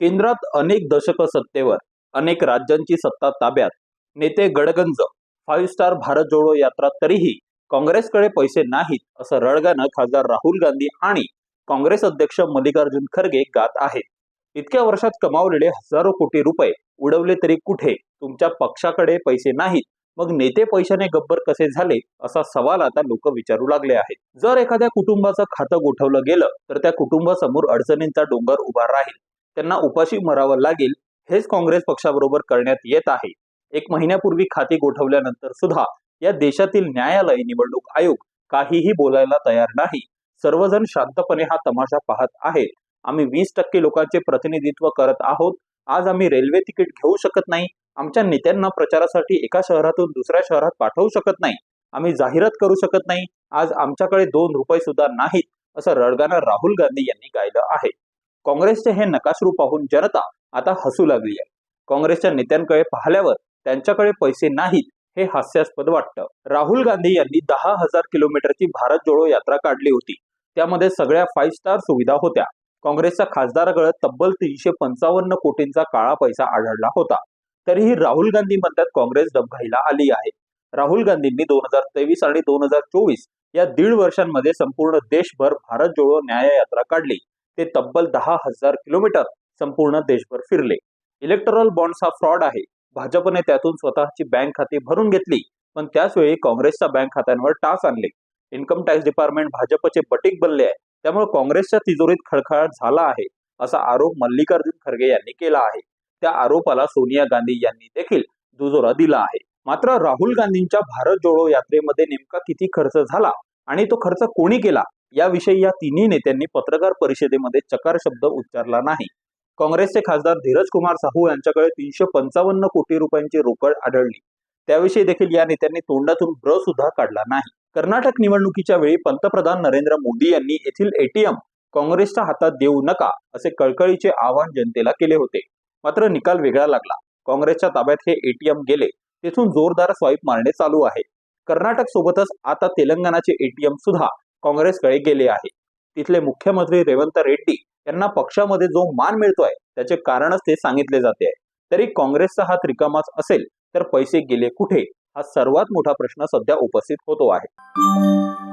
केंद्रात अनेक दशक सत्तेवर अनेक राज्यांची सत्ता ताब्यात. नेते गडगंज फाईव्ह स्टार भारत जोडो यात्रा तरीही काँग्रेसकडे पैसे नाहीत असं रडगाणं खासदार राहुल गांधी आणि काँग्रेस अध्यक्ष मल्लिकार्जुन खरगे गात आहेत. इतक्या वर्षात कमावलेले हजारो कोटी रुपये उडवले तरी कुठे? तुमच्या पक्षाकडे पैसे नाहीत. मग नेते पैशाने गब्बर कसे झाले? असा सवाल आता लोक विचारू लागले आहेत. जर एखाद्या कुटुंबाचं खातं गोठवलं गेलं तर त्या कुटुंबासमोर अडचणींचा डोंगर उभा राहील. त्यांना उपाशी मरावं लागेल हेच काँग्रेस पक्षाबरोबर करण्यात येत आहे. एक महिन्यापूर्वी खाती गोठवल्यानंतर सुद्धा या देशातील न्यायालय निवडणूक आयोग काहीही बोलायला तयार नाही. सर्वजण शांतपणे हा तमाशा पाहत आहेत. आम्ही वीस टक्के लोकांचे प्रतिनिधित्व करत आहोत. आज आम्ही रेल्वे तिकीट घेऊ शकत नाही. आमच्या नेत्यांना प्रचारासाठी एका शहरातून दुसऱ्या शहरात पाठवू शकत नाही. आम्ही जाहिरात करू शकत नाही. आज आमच्याकडे दोन रुपये सुद्धा नाहीत असं रडगाणं राहुल गांधी यांनी गायलं आहे. काँग्रेसचे हे नकाशरू पाहून जनता आता हसू लागली आहे. काँग्रेसच्या नेत्यांकडे पाहिल्यावर त्यांच्याकडे पैसे नाहीत हे हास्यास्पद वाटतं. राहुल गांधी यांनी दहा हजार किलोमीटरची भारत जोडो यात्रा काढली होती. त्यामध्ये सगळ्या फाईव्ह स्टार सुविधा होत्या. काँग्रेसच्या खासदाराकडे तब्बल तीनशे पंचावन्न कोटींचा काळा पैसा आढळला होता. तरीही राहुल गांधी म्हणतात काँग्रेस डबघाईला आली आहे. राहुल गांधींनी दोन हजार तेवीस आणि दोन हजार चोवीस या दीड वर्षांमध्ये संपूर्ण देशभर भारत जोडो न्याय यात्रा काढली. ते तब्बल दहा हजार किलोमीटर संपूर्ण देशभर फिरले. इलेक्टरल बॉन्ड्स हा फ्रॉड आहे. भाजपने त्यातून स्वतःची बँक खाती भरून घेतली पण त्याचवेळी काँग्रेसच्या बँक खात्यांवर टास आणले. इन्कम टॅक्स डिपार्टमेंट भाजपचे बटीक बनले आहे. त्यामुळे काँग्रेसच्या तिजोरीत खळखळाट झाला आहे असा आरोप मल्लिकार्जुन खरगे यांनी केला आहे. त्या आरोपाला सोनिया गांधी यांनी देखील दुजोरा दिला आहे. मात्र राहुल गांधींच्या भारत जोडो यात्रेमध्ये नेमका किती खर्च झाला आणि तो खर्च कोणी केला? याविषयी या तिन्ही नेत्यांनी पत्रकार परिषदेमध्ये चकार शब्द उच्चारला नाही. काँग्रेसचे खासदार धीरज कुमार साहू यांच्याकडे तीनशे पंचावन्न कोटी रुपयांची रोकड आढळली. त्याविषयी देखील या नेत्यांनी तोंडातून ब्र सुद्धा काढला नाही. कर्नाटक निवडणुकीच्या वेळी पंतप्रधान नरेंद्र मोदी यांनी येथील एटीएम काँग्रेसच्या हातात देऊ नका असे कळकळीचे आवाहन जनतेला केले होते. मात्र निकाल वेगळा लागला. काँग्रेसच्या ताब्यात हे एटीएम गेले तेथून जोरदार स्वाईप मारणे चालू आहे. कर्नाटक सोबतच आता तेलंगणाचे एटीएम सुद्धा काँग्रेसकडे गेले आहे. तिथले मुख्यमंत्री रेवंत रेड्डी यांना पक्षामध्ये जो मान मिळतोय त्याचे कारणच ते सांगितले जाते. आहे तरी काँग्रेसचा हात रिकामाच असेल तर पैसे गेले कुठे? हा सर्वात मोठा प्रश्न सध्या उपस्थित होतो आहे.